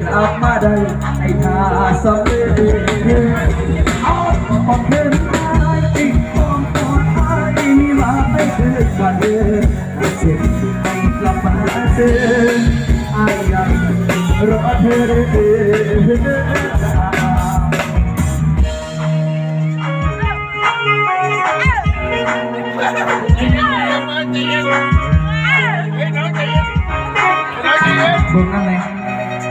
กลับมาได้ไอ้ท่าสำเร็จเอาของเธอมาอีกของตัวไอ้นี่มาไม่เคยมาดเดินเจ็บให้กลับมาเจอไอ้ยังรอเธอเด้อเบิ่งนั่นแหละเดี๋ย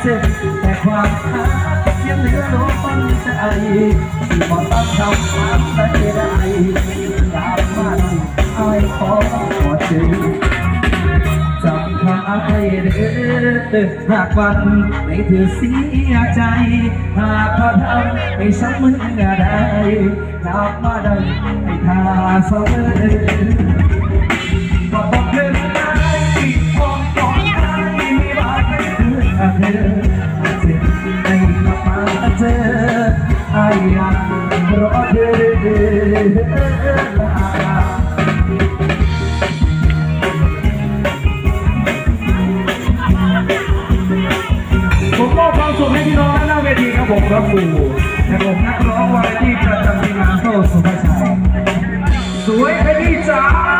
เจ็บแต่ความรักยังเหลือล้นใจที่พอกต้องทำความได้ได้กลับมาหน่อยไอ้ขอขอเจอจำความอภัยเด้อหากวันในเธอเสียใจ หากพอทำให้ช้ำมึงได้กลับมาได้ให้ทาเสมอ ผมมอบความสุขให้พี่น้องหน้าเวทีครับผมครับปู่แต่ผมนักร้องวาไรตี้ประจำทีมงานโซ่สุภาชัยสวยไปดีจ้า